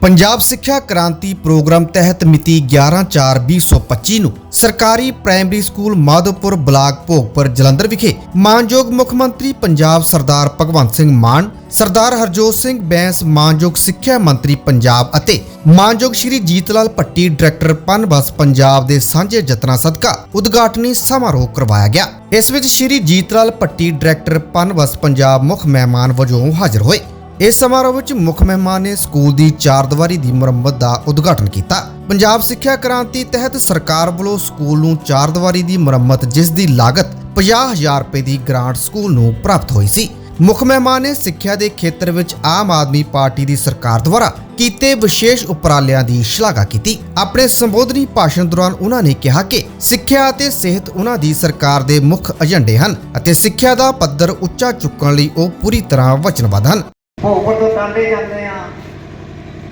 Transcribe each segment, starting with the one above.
ਪੰਜਾਬ ਸਿੱਖਿਆ ਕ੍ਰਾਂਤੀ ਪ੍ਰੋਗਰਾਮ ਤਹਿਤ ਮਿਤੀ 11/4/2025 ਨੂੰ ਸਰਕਾਰੀ primary school Madhopur block Bhogpur Jalandhar ਵਿਖੇ ਮਾਨਯੋਗ ਮੁੱਖ ਮੰਤਰੀ ਪੰਜਾਬ ਸਰਦਾਰ ਭਗਵੰਤ ਸਿੰਘ ਮਾਨ, ਸਰਦਾਰ ਹਰਜੋਤ ਸਿੰਘ ਬੈਂਸ, ਮਾਨਯੋਗ ਸਿੱਖਿਆ ਮੰਤਰੀ ਪੰਜਾਬ ਅਤੇ ਮਾਨਯੋਗ ਸ਼੍ਰੀ ਜੀਤਲਾਲ ਭੱਟੀ, ਡਾਇਰੈਕਟਰ ਪਨਬਸ ਪੰਜਾਬ ਦੇ ਸਾਂਝੇ ਯਤਨਾਂ ਸਦਕਾ ਉਦਘਾਟਨੀ ਸਮਾਰੋਹ ਕਰਵਾਇਆ ਗਿਆ। ਇਸ ਵਿੱਚ ਸ਼੍ਰੀ ਜੀਤਲਾਲ ਭੱਟੀ, ਡਾਇਰੈਕਟਰ ਪਨਬਸ ਪੰਜਾਬ ਮੁੱਖ ਮਹਿਮਾਨ ਵਜੋਂ ਹਾਜ਼ਰ ਹੋਏ। ਇਸ ਸਮਾਰੋਹ ਵਿੱਚ ਮੁੱਖ ਮਹਿਮਾਨ ਨੇ ਸਕੂਲ ਦੀ ਚਾਰ ਦੀਵਾਰੀ ਦੀ ਮੁਰੰਮਤ ਦਾ ਉਦਘਾਟਨ ਕੀਤਾ। ਪੰਜਾਬ ਸਿੱਖਿਆ ਕ੍ਰਾਂਤੀ ਤਹਿਤ ਸਰਕਾਰ ਵੱਲੋਂ ਸਕੂਲ ਨੂੰ ਚਾਰ ਦੀਵਾਰੀ ਦੀ ਮੁਰੰਮਤ, ਜਿਸ ਦੀ ਲਾਗਤ 50000 ਰੁਪਏ ਦੀ ਗ੍ਰਾਂਟ ਸਕੂਲ ਨੂੰ ਪ੍ਰਾਪਤ ਹੋਈ ਸੀ। ਮੁੱਖ ਮਹਿਮਾਨ ਨੇ ਸਿੱਖਿਆ ਦੇ ਖੇਤਰ ਵਿੱਚ ਆਮ ਆਦਮੀ ਪਾਰਟੀ ਦੀ ਸਰਕਾਰ ਦੁਆਰਾ ਕੀਤੇ ਵਿਸ਼ੇਸ਼ ਉਪਰਾਲਿਆਂ ਦੀ ਸ਼ਲਾਘਾ ਕੀਤੀ। ਆਪਣੇ ਸੰਬੋਧਨੀ ਭਾਸ਼ਣ ਦੌਰਾਨ ਉਹਨਾਂ ਨੇ ਕਿਹਾ ਕਿ ਸਿੱਖਿਆ ਅਤੇ ਸਿਹਤ ਉਹਨਾਂ ਦੀ ਸਰਕਾਰ ਦੇ ਮੁੱਖ ਏਜੰਡੇ ਹਨ ਅਤੇ ਸਿੱਖਿਆ ਦਾ ਪੱਧਰ ਉੱਚਾ ਚੁੱਕਣ ਲਈ ਉਹ ਪੂਰੀ ਤਰ੍ਹਾਂ ਵਚਨਬੱਧ ਹਨ। ਭੋਗਪੁਰ ਤੋਂ ਟਾਂਡੇ ਜਾਂਦੇ ਆ,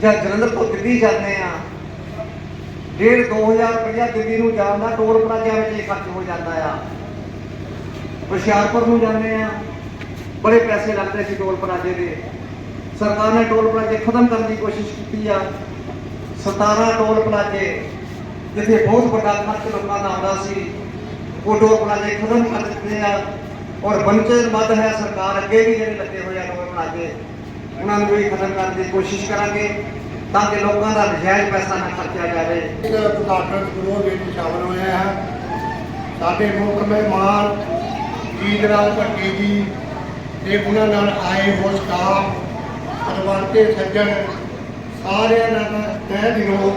ਜਾਂ ਜਲੰਧਰ ਤੋਂ ਦਿੱਲੀ ਜਾਂਦੇ ਆ। ਡੇਢ 2000 ਰੁਪਇਆ ਦਿੱਲੀ ਨੂੰ ਜਾਣ ਦਾ ਟੋਲ ਪਲਾਜ਼ਾ ਵਿੱਚ ਖਰਚ ਹੋ ਜਾਂਦਾ ਆ। ਹੁਸ਼ਿਆਰਪੁਰ ਨੂੰ ਜਾਂਦੇ ਆ। ਬੜੇ ਪੈਸੇ ਲੱਗਦੇ ਸੀ ਟੋਲ ਪਲਾਜ਼ੇ ਦੇ। ਸਰਕਾਰ ਨੇ ਟੋਲ ਪਲਾਜ਼ੇ ਖਤਮ ਕਰਨ ਦੀ ਕੋਸ਼ਿਸ਼ ਕੀਤੀ ਆ। 17 ਟੋਲ ਪਲਾਜ਼ੇ, ਜਿੱਥੇ ਬਹੁਤ ਵੱਡਾ ਖਰਚ ਲੋਕਾਂ ਦਾ ਆਉਂਦਾ ਸੀ, ਉਹ ਟੋਲ ਪਲਾਜ਼ੇ ਖਤਮ ਕਰ ਦਿੱਤੇ ਆ। ਔਰ ਬੰਚਰ ਮੱਧ ਹੈ ਸਰਕਾਰ, ਅੱਗੇ ਵੀ ਜਿਹੜੇ ਲੱਗੇ ਹੋਏ ਆ ਟੋਲ ਪਲਾਜ਼ੇ। ਉਹਨਾਂ ਨੂੰ ਵੀ ਖਤਮ ਕਰਨ ਦੀ ਕੋਸ਼ਿਸ਼ ਕਰਾਂਗੇ ਤਾਂ ਕਿ ਲੋਕਾਂ ਦਾ ਨਜਾਇਜ਼ ਪੈਸਾ ਨਾ ਖਰਚਿਆ ਜਾਵੇ। ਇੱਕ ਉਦਘਾਟਨ ਗਰੋਹ ਵਿੱਚ ਸ਼ਾਮਲ ਹੋਏ ਹਾਂ। ਸਾਡੇ ਮੁੱਖ ਮਹਿਮਾਨ ਜੀਤਲਾਲ ਭੱਟੀ ਜੀ ਤੇ ਉਹਨਾਂ ਨਾਲ ਆਏ ਹੋ ਸਟਾਫ ਪਰਵਰਤੇ ਸੱਜਣ ਸਾਰਿਆਂ ਦਾ ਮੈਂ ਤਹਿ ਦਿਲੋਂ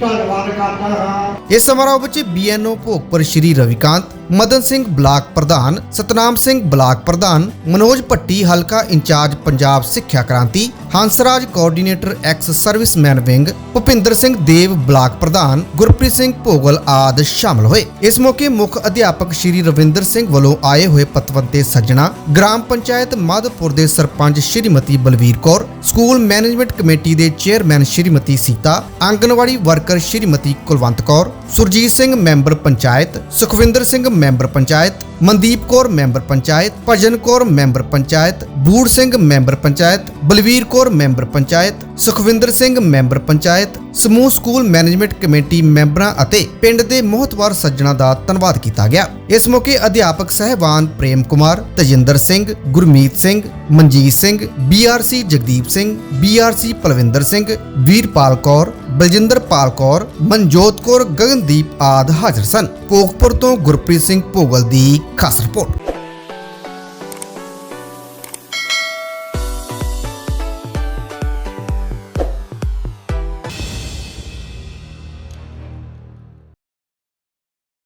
ਧੰਨਵਾਦ ਕਰਦਾ ਹਾਂ। ਇਸ ਸਮਾਰੋਹ ਵਿੱਚ ਬੀਐਨਓ ਭੋਗਪੁਰ ਸ਼੍ਰੀ ਰਵਿਕਾਂਤ ਮਦਨ ਸਿੰਘ ਬਲਾਕ ਪ੍ਰਧਾਨ, ਸਤਨਾਮ ਸਿੰਘ ਬਲਾਕ ਪ੍ਰਧਾਨ, ਮਨੋਜ ਭੱਟੀ ਹਲਕਾ in charge Punjab Sikhya Kranti, Hansraj coordinator ex serviceman wing, Bhupinder Singh Dev block ਪ੍ਰਧਾਨ, ਗੁਰਪ੍ਰੀਤ ਸਿੰਘ ਭੋਗਲ ਆਦਿ ਸ਼ਾਮਲ ਹੋਏ। ਇਸ ਮੌਕੇ ਮੁੱਖ ਅਧਿਆਪਕ ਸ਼੍ਰੀ ਰਵਿੰਦਰ ਸਿੰਘ ਵੱਲੋਂ ਆਏ ਹੋਏ ਪਤਵੰਤੇ ਸੱਜਣਾ, ਗ੍ਰਾਮ ਪੰਚਾਇਤ ਮਾਧੋਪੁਰ ਦੇ sarpanch Shrimati Balvir Kaur, school management committee ਦੇ chairman Shrimati Sita, anganwadi worker Shrimati Kulwant Kaur, Surjit Singh member panchayat, Sukhwinder Singh member panchayat, Mandeep Kaur member panchayat, Bhajan Kaur member panchayat, Boor Singh member panchayat, Balvir Kaur member panchayat, Sukhwinder Singh member panchayat, ਸਮੂਹ school management committee ਮੈਂਬਰਾਂ ਅਤੇ ਪਿੰਡ ਦੇ ਮੋਹਤਵਾਰ ਸੱਜਣਾ ਦਾ ਧੰਨਵਾਦ ਕੀਤਾ ਗਿਆ। ਇਸ ਮੌਕੇ ਅਧਿਆਪਕ ਸਹਿਬਾਨ ਪ੍ਰੇਮ ਕੁਮਾਰ, ਤਜਿੰਦਰ ਸਿੰਘ, ਗੁਰਮੀਤ ਸਿੰਘ, ਮਨਜੀਤ ਸਿੰਘ ਬੀਆਰਸੀ ਜਗਦੀਪ ਸਿੰਘ ਬੀਆਰਸੀ ਪਲਵਿੰਦਰ ਸਿੰਘ, ਵੀਰਪਾਲ ਕੌਰ ਬਲਜਿੰਦਰ ਪਾਲ ਕੌਰ, ਮਨਜੋਤ ਕੌਰ, ਗਗਨਦੀਪ ਆਦ ਹਾਜ਼ਰ ਸਨ। ਭੋਗਪੁਰ ਤੋਂ ਗੁਰਪ੍ਰੀਤ ਸਿੰਘ ਭੋਗਲ ਦੀ ਖਾਸ ਰਿਪੋਰਟ।